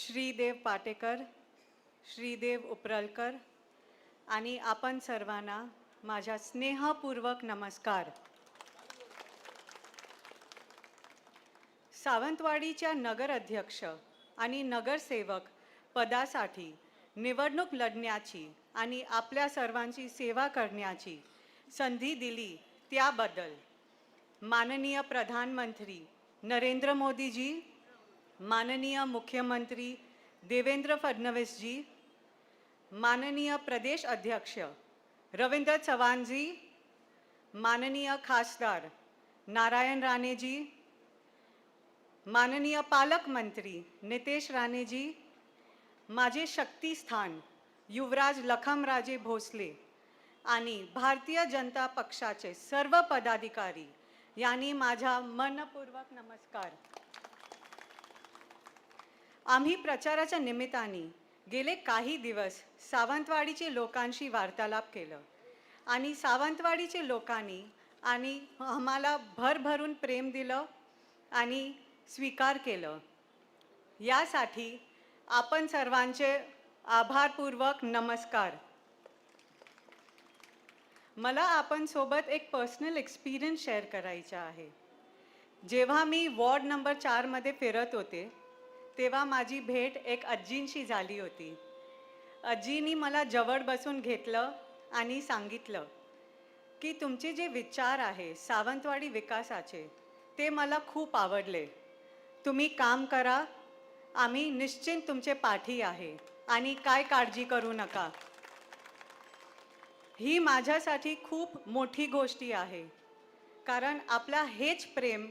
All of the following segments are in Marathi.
श्रीदेव पाटेकर श्रीदेव उपरलकर आणि आपण सर्वांना माझ्या स्नेहपूर्वक नमस्कार. सावंतवाडीच्या नगर अध्यक्ष आणि नगरसेवक पदासाठी निवडणूक लढण्याची आणि आपल्या सर्वांची सेवा करण्याची संधी दिली त्याबद्दल माननीय प्रधानमंत्री नरेंद्र मोदीजी माननीय मुख्यमंत्री देवेंद्र फडणवीसजी माननीय प्रदेश अध्यक्ष रवींद्र चव्हाणजी माननीय खासदार नारायण राणेजी माननीय पालकमंत्री नितेश राणेजी माझे शक्तिस्थान युवराज लखमराजे भोसले आणि भारतीय जनता पक्षाचे सर्व पदाधिकारी यांनी माझा मनपूर्वक नमस्कार. आम्ही प्रचाराच्या निमित्ताने गेले काही दिवस सावंतवाडीचे लोकांशी वार्तालाप केलं. आणि सावंतवाडीचे लोकांनी आणि आम्हाला भरभरून प्रेम दिलं आणि स्वीकार केलं. यासाठी आपण सर्वांचे आभारपूर्वक नमस्कार. मला आपण सोबत एक पर्सनल एक्सपिरियन्स शेअर करायचा आहे. जेव्हा मी वॉर्ड नंबर चारमध्ये फिरत होते तेव्हा माझी भेट एक आजींशी झाली होती. आजीनी मला जवळ बसून घेतलं आणि सांगितलं की तुमचे जे विचार आहे सावंतवाडी विकासाचे ते मला खूप आवडले. तुम्ही काम करा. आम्ही निश्चित तुमचे पाठी आहे आणि काय काळजी करू नका. ही माझ्यासाठी खूप मोठी गोष्टी आहे. कारण आपला हेच प्रेम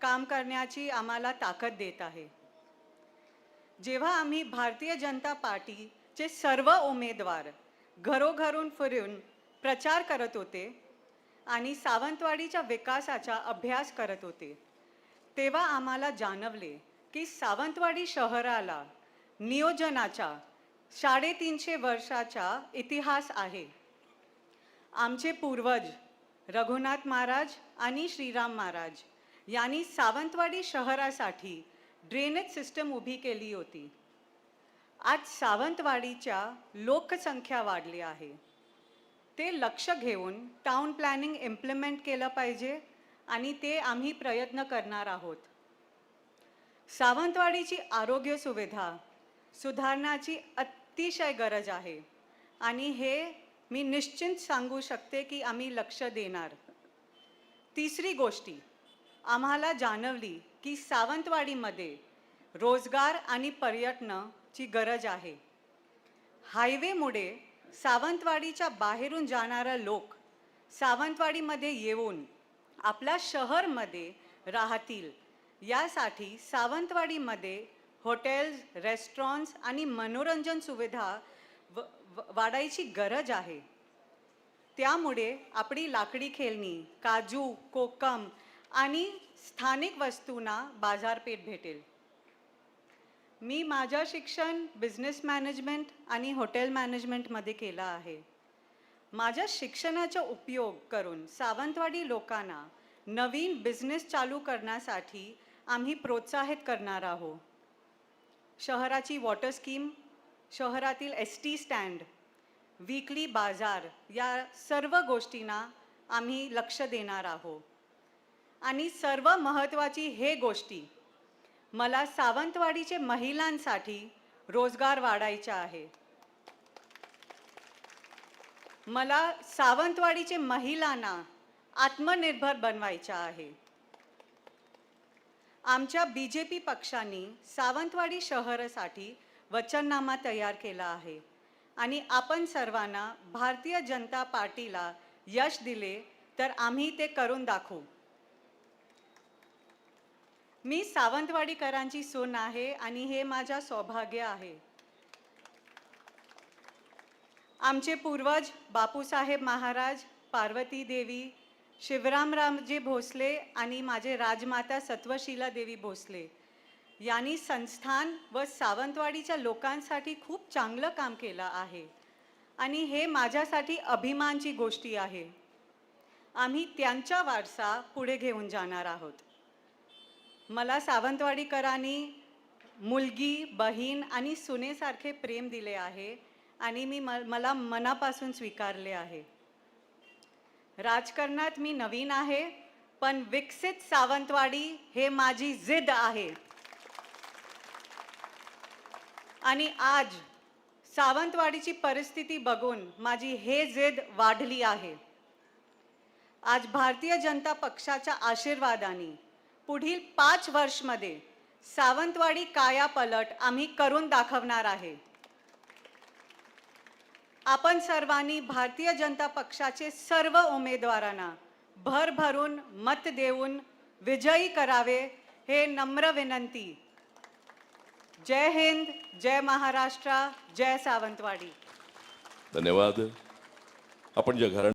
काम करण्याची आम्हाला ताकद देत आहे. जेव्हा आम्ही भारतीय जनता पार्टीचे सर्व उमेदवार घरोघरून फिरून प्रचार करत होते आणि सावंतवाडीच्या विकासाचा अभ्यास करत होते तेव्हा आम्हाला जाणवले की सावंतवाडी शहराला नियोजनाचा साडेतीनशे वर्षाचा इतिहास आहे. आमचे पूर्वज रघुनाथ महाराज आणि श्रीराम महाराज यांनी सावंतवाडी शहरासाठी ड्रेनेज सिस्टम उभी केली होती. आज सावंतवाडीच्या लोकसंख्या वाढली आहे. ते लक्ष घेऊन टाऊन प्लॅनिंग इम्प्लिमेंट केलं पाहिजे आणि ते आम्ही प्रयत्न करणार आहोत. सावंतवाडीची आरोग्य सुविधा सुधारण्याची अतिशय गरज आहे आणि हे मी निश्चित सांगू शकते की आम्ही लक्ष देणार. तिसरी गोष्टी आम्हाला जाणवली की सावंतवाडीमध्ये रोजगार आणि पर्यटनाची गरज आहे. हायवेमुळे सावंतवाडीच्या बाहेरून जाणारा लोक सावंतवाडीमध्ये येऊन आपल्या शहरमध्ये राहतील. यासाठी सावंतवाडीमध्ये हॉटेल्स रेस्टॉरंट्स आणि मनोरंजन सुविधा व व- वाढायची गरज आहे. त्यामुळे आपली लाकडी खेळणी काजू कोकम आणि स्थानिक वस्तूंना बाजारपेठ भेटेल. मी माझं शिक्षण बिझनेस मॅनेजमेंट आणि हॉटेल मॅनेजमेंटमध्ये केलं आहे. माझ्या शिक्षणाचा उपयोग करून सावंतवाडी लोकांना नवीन बिझनेस चालू करण्यासाठी आम्ही प्रोत्साहित करणार आहोत. शहराची वॉटर स्कीम शहरातील एस टी स्टँड वीकली बाजार या सर्व गोष्टींना आम्ही लक्ष देणार आहोत. आणि सर्व महत्त्वाची हे गोष्टी मला सावंतवाडीचे महिलांसाठी रोजगार वाढायचा आहे. मला सावंतवाडीचे महिलांना आत्मनिर्भर बनवायचा आहे. आमच्या बी जे पी पक्षाने सावंतवाडी शहरासाठी वचननामा तयार केला आहे आणि आपण सर्वांना भारतीय जनता पार्टीला यश दिले तर आम्ही ते करून दाखवू. मी सावंतवाडीकरांची सून आहे आणि हे माझ्या सौभाग्य आहे. आमचे पूर्वज बापूसाहेब महाराज पार्वती देवी शिवरामरामजी भोसले आणि माझे राजमाता सत्वशिला देवी भोसले यांनी संस्थान व सावंतवाडीच्या लोकांसाठी खूप चांगलं काम केलं आहे आणि हे माझ्यासाठी अभिमानची गोष्टी आहे. आम्ही त्यांचा वारसा पुढे घेऊन जाणार आहोत. मला सावंतवाडीकरांनी मुलगी बहीण आणि सुनेसारखे प्रेम दिले आहे आणि मी म- मला मनापासून स्वीकारले आहे. राजकारणात मी नवीन आहे पण विकसित सावंतवाडी हे माझी जिद आहे. आणि आज सावंतवाडीची परिस्थिती बघून माझी हे जिद वाढली आहे. आज भारतीय जनता पक्षाच्या आशीर्वादाने पुढील पाच वर्षमध्ये सावंतवाडी कायापलट आम्ही करून दाखवणार आहे. आपण सर्वांनी भारतीय जनता पक्षाचे सर्व उमेदवारांना भरभरून मत देऊन विजयी करावे हे नम्र विनंती. जय हिंद जय महाराष्ट्र जय सावंतवाडी. धन्यवाद. आपण ज्या घराण्या